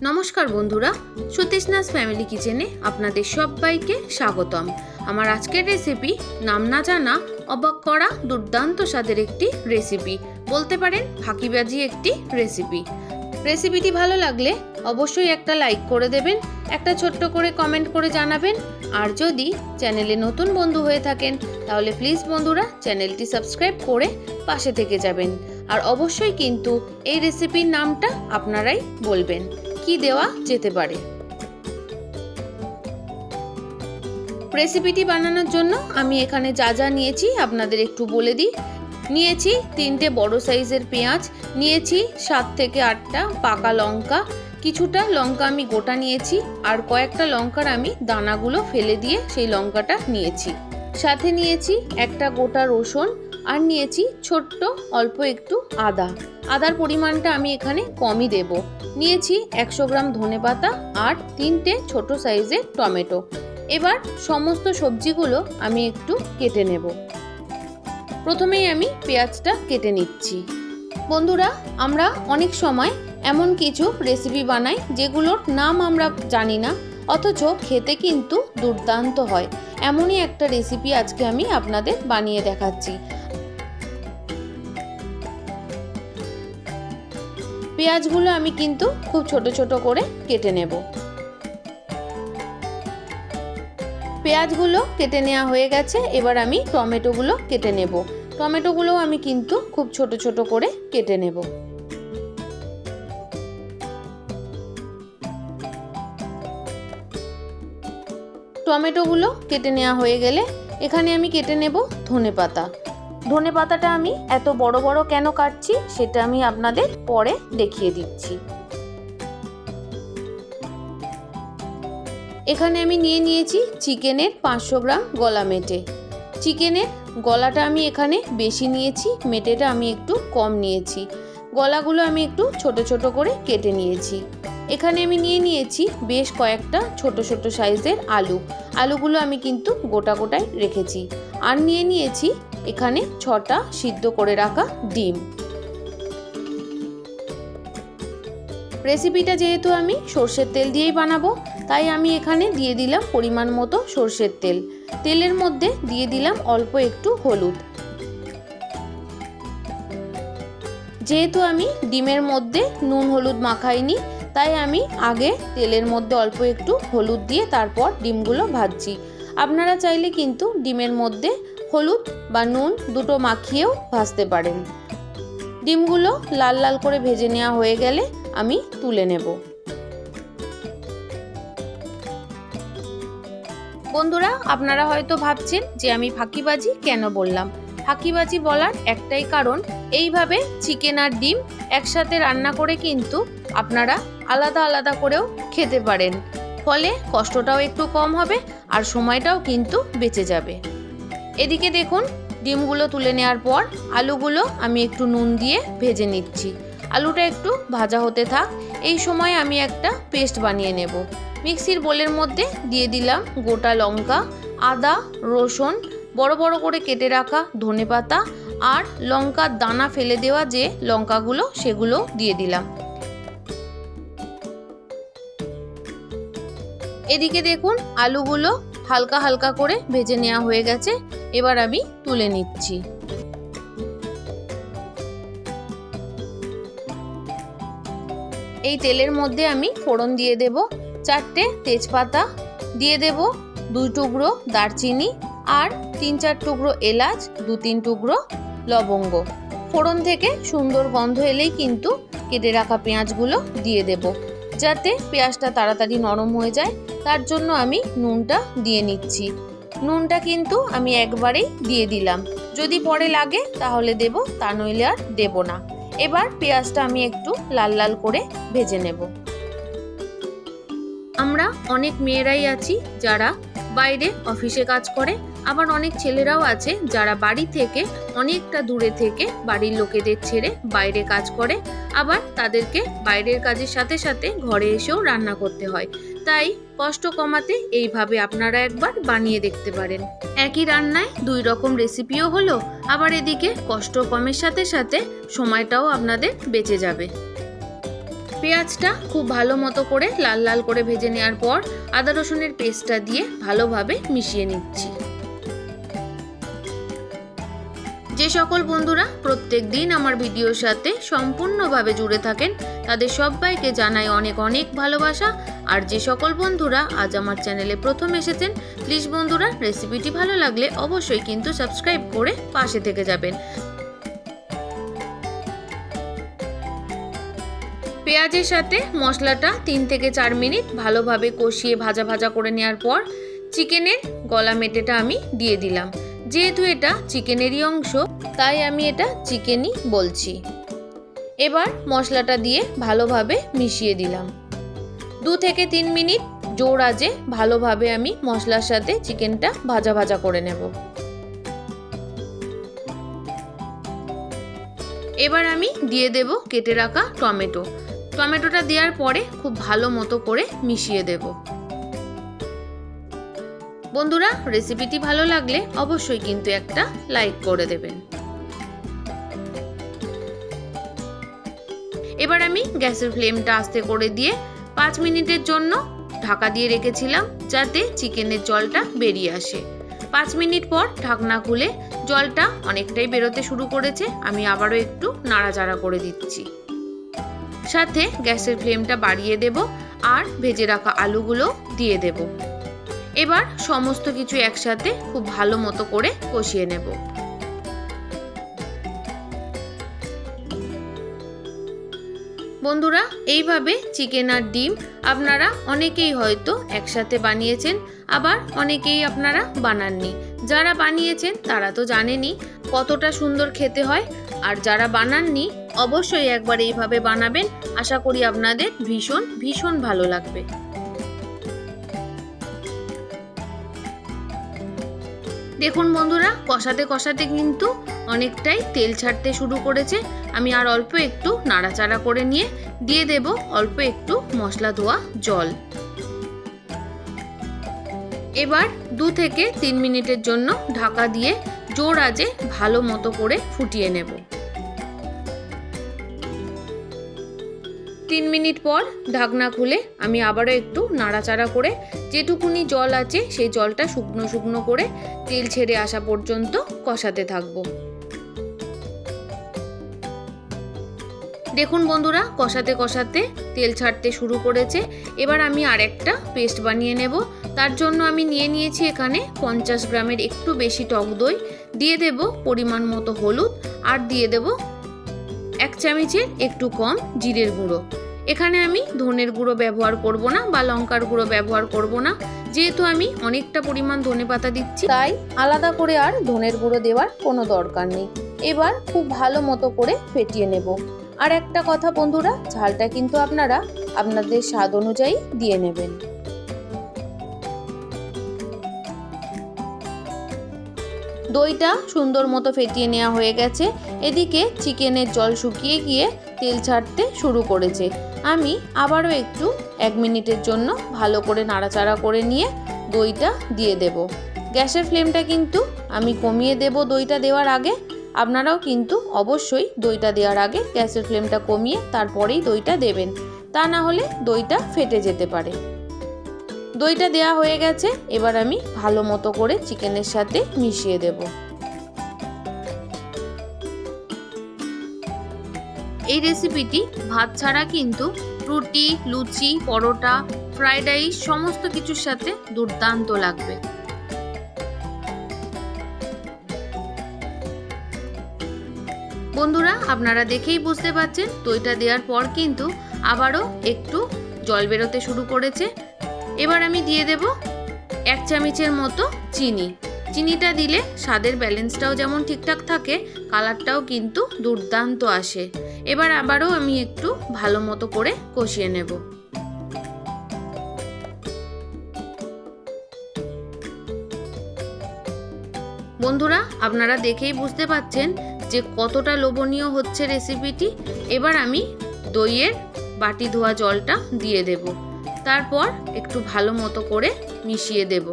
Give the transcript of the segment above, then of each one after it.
নমস্কার বন্ধুরা সতীশনাথ ফ্যামিলি কিচেনে আপনাদের সবাইকে স্বাগতম। আমার আজকের রেসিপি নাম না জানা, অবাক করা, দুর্দান্ত স্বাদের একটি রেসিপি বলতে পারেন, ফাঁকিবাজি একটি রেসিপি রেসিপিটি ভালো লাগলে অবশ্যই একটা লাইক করে দেবেন, একটা ছোট্ট করে কমেন্ট করে জানাবেন। আর যদি চ্যানেলে নতুন বন্ধু হয়ে থাকেন, তাহলে প্লিজ বন্ধুরা চ্যানেলটি সাবস্ক্রাইব করে পাশে থেকে যাবেন। আর অবশ্যই কিন্তু এই রেসিপির নামটা আপনারাই বলবেন। কি দেওয়া যেতে পারে? রেসিপিটি বানানোর জন্য আমি এখানে যা যা নিয়েছি আপনাদের একটু বলে দিই। নিয়েছি তিনটে বড় সাইজের পেঁয়াজ, নিয়েছি সাত থেকে আটটা পাকা লঙ্কা, কিছুটা লঙ্কা আমি গোটা নিয়েছি আর কয়েকটা লঙ্কার আমি দানাগুলো ফেলে দিয়ে সেই লঙ্কাটা নিয়েছি। সাথে নিয়েছি একটা গোটা রসুন আর নিয়েছি ছোট্ট, অল্প একটু আদা। আদার পরিমাণটা আমি এখানে কমই দেব। নিয়েছি একশো গ্রাম ধনে পাতা আর তিনটে ছোট সাইজের টমেটো। এবার সমস্ত সবজিগুলো আমি একটু কেটে নেব। প্রথমেই আমি পেঁয়াজটা কেটে নিচ্ছি। বন্ধুরা, আমরা অনেক সময় এমন কিছু রেসিপি বানাই যেগুলোর নাম আমরা জানি না, অথচ খেতে কিন্তু দুর্দান্ত হয়। এমনই একটা রেসিপি আজকে আমি আপনাদের বানিয়ে দেখাচ্ছি। পেঁয়াজগুলো আমি কিন্তু খুব ছোট ছোট করে কেটে নেব। পেঁয়াজগুলো কেটে নেওয়া হয়ে গেছে, এবার আমি টমেটোগুলো কেটে নেব। টমেটোগুলো আমি কিন্তু খুব ছোট ছোট করে কেটে নেব। টমেটোগুলো কেটে নেওয়া হয়ে গেলে এখানে আমি কেটে নেব ধনে পাতা ধনে পাতাটা আমি এত বড় বড় কেন কাটছি সেটা আমি আপনাদের পরে দেখিয়ে দিচ্ছি। এখানে আমি নিয়ে নিয়েছি চিকেনের পাঁচশো গ্রাম গলা মেটে। চিকেনের গলাটা আমি এখানে বেশি নিয়েছি, মেটেটা আমি একটু কম নিয়েছি। গলাগুলো আমি একটু ছোট ছোট করে কেটে নিয়েছি। এখানে আমি নিয়ে নিয়েছি বেশ কয়েকটা ছোট ছোট সাইজের আলু। আলুগুলো আমি কিন্তু গোটা গোটায় রেখেছি। আর নিয়ে নিয়েছি এখানে ছটা সিদ্ধ করে রাখা ডিম। রেসিপিটা যেহেতু আমি সর্ষের তেল দিয়েই বানাবো, তাই আমি এখানে দিয়ে দিলাম পরিমাণ মতো সর্ষের তেল। তেলের মধ্যে দিয়ে দিলাম অল্প একটু হলুদ। যেহেতু আমি ডিমের মধ্যে নুন হলুদ মাখাইনি, তাই আমি আগে তেলের মধ্যে অল্প একটু হলুদ দিয়ে তারপর ডিমগুলো ভাজছি। আপনারা চাইলে কিন্তু ডিমের মধ্যে হলুদ বা নুন দুটো মাখিয়েও ভাজতে পারেন। ডিমগুলো লাল লাল করে ভেজে নেওয়া হয়ে গেলে আমি তুলে নেব। বন্ধুরা, আপনারা হয়তো ভাবছেন যে আমি ফাঁকিবাজি কেন বললাম? ফাঁকিবাজি বলার একটাই কারণ, এইভাবে চিকেন আর ডিম একসাথে রান্না করে কিন্তু আপনারা আলাদা আলাদা করেও খেতে পারেন। ফলে কষ্টটাও একটু কম হবে আর সময়টাও কিন্তু বেঁচে যাবে। এদিকে দেখুন, ডিমগুলো তুলে নেওয়ার পর আলুগুলো আমি একটু নুন দিয়ে ভেজে নিচ্ছি। আলুটা একটু ভাজা হতে থাক, এই সময় আমি একটা পেস্ট বানিয়ে নেব। মিক্সির বোলের মধ্যে দিয়ে দিলাম গোটা লঙ্কা, আদা, রসুন, বড় বড় করে কেটে রাখা ধনে পাতা আর লঙ্কার দানা ফেলে দেওয়া যে লঙ্কাগুলো সেগুলো দিয়ে দিলাম। এদিকে দেখুন, আলুগুলো হালকা হালকা করে ভেজে নেওয়া হয়ে গেছে। এবার আমি তুলে নিচ্ছি। এই তেলের মধ্যে আমি ফোড়ন দিয়ে দেব, চারটে তেজপাতা দিয়ে দেব, দুই টুকরো দারচিনি আর তিন চার টুকরো এলাচ, দু তিন টুকরো লবঙ্গ। ফোড়ন থেকে সুন্দর গন্ধ এলেই কিন্তু কেটে রাখা পেঁয়াজগুলো দিয়ে দেব, যাতে পেঁয়াজটা তাড়াতাড়ি নরম হয়ে যায়। তার জন্য আমি নুনটা দিয়ে নিচ্ছি। নুনটা কিন্তু আমি একবারেই দিয়ে দিলাম। যদি পরে লাগে তাহলে দেব, তা নইলে আর দেব না। এবার পেঁয়াজটা আমি একটু লাল লাল করে ভেজে নেব। আমরা অনেক মেয়েরাই আছি যারা বাইরে অফিসে কাজ করে আবার অনেক ছেলেরাও আছে যারা বাড়ি থেকে অনেকটা দূরে থেকে বাড়ির লোকেদের ছেড়ে বাইরে কাজ করে, আবার তাদেরকে বাইরের কাজের সাথে সাথে ঘরে এসেও রান্না করতে হয়। তাই কষ্ট কমাতে এইভাবে আপনারা একবার বানিয়ে দেখতে পারেন। একই রান্নায় দুই রকম রেসিপিও হলো, আবার এদিকে কষ্ট কমের সাথে সাথে সময়টাও আপনাদের বেঁচে যাবে। পেঁয়াজটা খুব ভালো মতো করে লাল লাল করে ভেজে নেওয়ার পর আদা রসুনের পেস্টটা দিয়ে ভালোভাবে মিশিয়ে নিচ্ছি। যে সকল বন্ধুরা প্রত্যেক দিন আমার ভিডিওর সাথে সম্পূর্ণভাবে জুড়ে থাকেন, তাদের সবাইকে জানাই অনেক অনেক ভালোবাসা। আর যে সকল বন্ধুরা আজ আমার চ্যানেলে প্রথম এসেছেন, প্লিজ বন্ধুরা রেসিপিটি ভালো লাগলে অবশ্যই কিন্তু সাবস্ক্রাইব করে পাশে থেকে যাবেন। পেঁয়াজের সাথে মশলাটা তিন থেকে চার মিনিট ভালোভাবে কষিয়ে ভাজা ভাজা করে নেওয়ার পর, চিকেনের গলা মেটেটা আমি দিয়ে দিলাম। যেহেতু এটা চিকেনেরই অংশ, তাই আমি এটা চিকেনই বলছি। এবার মশলাটা দিয়ে ভালোভাবে মিশিয়ে দিলাম। দু থেকে তিন মিনিট জোর আজে ভালোভাবে আমি মশলার সাথে চিকেনটা ভাজা ভাজা করে নেব। এবার আমি দিয়ে দেব কেটে রাখা টমেটো। টমেটোটা দেওয়ার পরে খুব ভালো মতো করে মিশিয়ে দেব। বন্ধুরা রেসিপিটি ভালো লাগলে অবশ্যই কিন্তু একটা লাইক করে দেবেন। এবার আমি গ্যাসের ফ্লেমটা আস্তে করে দিয়ে পাঁচ মিনিটের জন্য ঢাকা দিয়ে রেখেছিলাম যাতে চিকেনের জলটা বেরিয়ে আসে। পাঁচ মিনিট পর ঢাকনা খুলে জলটা অনেকটাই বেরোতে শুরু করেছে, আমি আবারও একটু নাড়াচাড়া করে দিচ্ছি। সাথে গ্যাসের ফ্লেমটা বাড়িয়ে দেব আর ভেজে রাখা আলুগুলো দিয়ে দেব। এবার সমস্ত কিছু একসাথে খুব ভালো মতো করে কষিয়ে নেব। বন্ধুরা, এইভাবে চিকেন আর ডিম আপনারা অনেকেই হয়তো একসাথে বানিয়েছেন, আবার অনেকেই আপনারা বানাননি। যারা বানিয়েছেন তারা তো জানেনই কতটা সুন্দর খেতে হয়, আর যারা বানাননি অবশ্যই একবার এইভাবে বানাবেন। আশা করি আপনাদের ভীষণ ভীষণ ভালো লাগবে। দেখুন বন্ধুরা, কষাতে কষাতে কিন্তু অনেকটাই তেল ছাড়তে শুরু করেছে। আমি আর অল্প একটু নাড়াচাড়া করে নিয়ে দিয়ে দেব অল্প একটু মশলা ধোয়া জল। এবার দু থেকে তিন মিনিটের জন্য ঢাকা দিয়ে জোর আজে ভালো মতো করে ফুটিয়ে নেব। তিন মিনিট পর ঢাকনা খুলে আমি আবারও একটু নাড়াচাড়া করে যেটুকুনি জল আছে, সেই জলটা শুকনো শুকনো করে তেল ছেড়ে আসা পর্যন্ত কষাতে থাকব। দেখুন বন্ধুরা, কষাতে কষাতে তেল ছাড়তে শুরু করেছে। এবার আমি আরেকটা পেস্ট বানিয়ে নেব। তার জন্য আমি নিয়ে নিয়েছি এখানে পঞ্চাশ গ্রামের একটু বেশি টক দই। দিয়ে দেব পরিমাণ মতো হলুদ আর দিয়ে দেব এক চামচের একটু কম জিরের গুঁড়ো। এখানে আমি ধনের গুঁড়ো ব্যবহার করব না বা লঙ্কার গুঁড়ো ব্যবহার করব না। যেহেতু আমি অনেকটা পরিমাণ ধনে পাতা দিচ্ছি, তাই আলাদা করে আর ধনের গুঁড়ো দেওয়ার কোনো দরকার নেই। এবার খুব ভালো মতো করে ফেটিয়ে নেব। আর একটা কথা বন্ধুরা, ঝালটা কিন্তু আপনারা আপনাদের স্বাদ অনুযায়ী দিয়ে নেবেন। দইটা সুন্দর মতো ফেটিয়ে নেওয়া হয়ে গেছে। এদিকে চিকেনের জল শুকিয়ে গিয়ে তেল ছাড়তে শুরু করেছে। আমি আবারও একটু এক মিনিটের জন্য ভালো করে নাড়াচাড়া করে নিয়ে দইটা দিয়ে দেব। গ্যাসের ফ্লেমটা কিন্তু আমি কমিয়ে দেব দইটা দেওয়ার আগে। আপনারাও কিন্তু অবশ্যই দইটা দেওয়ার আগে গ্যাসের ফ্লেমটা কমিয়ে তারপরেই দইটা দেবেন। তা না হলে দইটা ফেটে যেতে পারে। দইটা দেওয়া হয়ে গেছে। এবার আমি ভালো মতো করে চিকেনের সাথে মিশিয়ে দেব। এই রেসিপিটি ভাত ছাড়া কিন্তু রুটি, লুচি, পরোটা, ফ্রাইড রাইস সমস্ত কিছুর সাথে দুর্দান্ত লাগবে। বন্ধুরা, আপনারা দেখেই বুঝতে পারছেন, দইটা দেওয়ার পর কিন্তু আবারও একটু জল বেরোতে শুরু করেছে। এবার আমি দিয়ে দেব এক চামচের মতো চিনি। চিনিটা দিলে স্বাদের ব্যালেন্সটাও যেমন ঠিকঠাক থাকে, কালারটাও কিন্তু দুর্দান্ত আসে। এবার আবারও আমি একটু ভালো মতো করে কষিয়ে নেব। বন্ধুরা, আপনারা দেখেই বুঝতে পাচ্ছেন যে কতটা লোভনীয় হচ্ছে রেসিপিটি। এবার আমি দইয়ের বাটি ধোয়া জলটা দিয়ে দেব। তারপর একটু ভালো মতো করে মিশিয়ে দেব।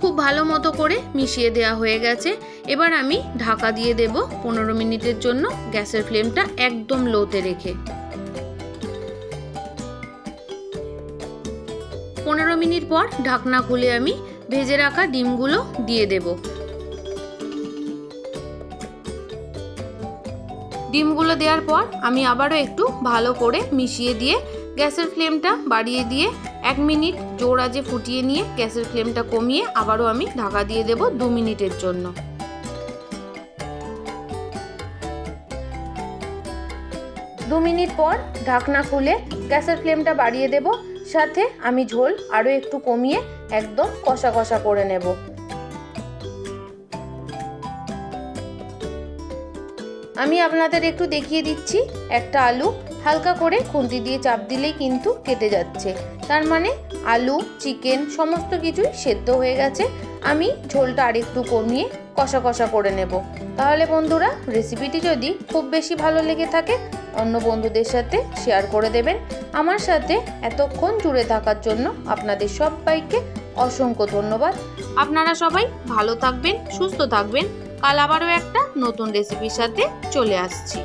খুব ভালো মতো করে মিশিয়ে দেওয়া হয়ে গেছে। এবার আমি ঢাকা দিয়ে দেব পনেরো মিনিটের জন্য গ্যাসের ফ্লেমটা একদম লোতে রেখে। পনেরো মিনিট পর ঢাকনা খুলে আমি ভেজে রাখা ডিমগুলো দিয়ে দেব। ডিমগুলো দেওয়ার পর আমি আবারও একটু ভালো করে মিশিয়ে দিয়ে গ্যাসের ফ্লেমটা বাড়িয়ে দিয়ে এক মিনিট জোর আজে ফুটিয়ে নিয়ে গ্যাসের ফ্লেমটা কমিয়ে আবারও আমি ঢাকা দিয়ে দেব দু মিনিটের জন্য। দু মিনিট পর ঢাকনা খুলে গ্যাসের ফ্লেমটা বাড়িয়ে দেব, সাথে আমি ঝোল আরও একটু কমিয়ে একদম কষা কষা করে নেব। আমি আপনাদের একটু দেখিয়ে দিচ্ছি। একটা আলু হালকা করে খুন্তি দিয়ে চাপ দিলেই কিন্তু কেটে যাচ্ছে। তার মানে আলু, চিকেন সমস্ত কিছুই সেদ্ধ হয়ে গেছে। আমি ঝোলটা আরেকটু কমিয়ে কষা কষা করে নেব। তাহলে বন্ধুরা রেসিপিটি যদি খুব বেশি ভালো লেগে থাকে, অন্য বন্ধুদের সাথে শেয়ার করে দেবেন। আমার সাথে এতক্ষণ জুড়ে থাকার জন্য আপনাদের সবাইকে অসংখ্য ধন্যবাদ। আপনারা সবাই ভালো থাকবেন, সুস্থ থাকবেন। কাল আবারও একটা নতুন রেসিপির সাথে চলে আসছি।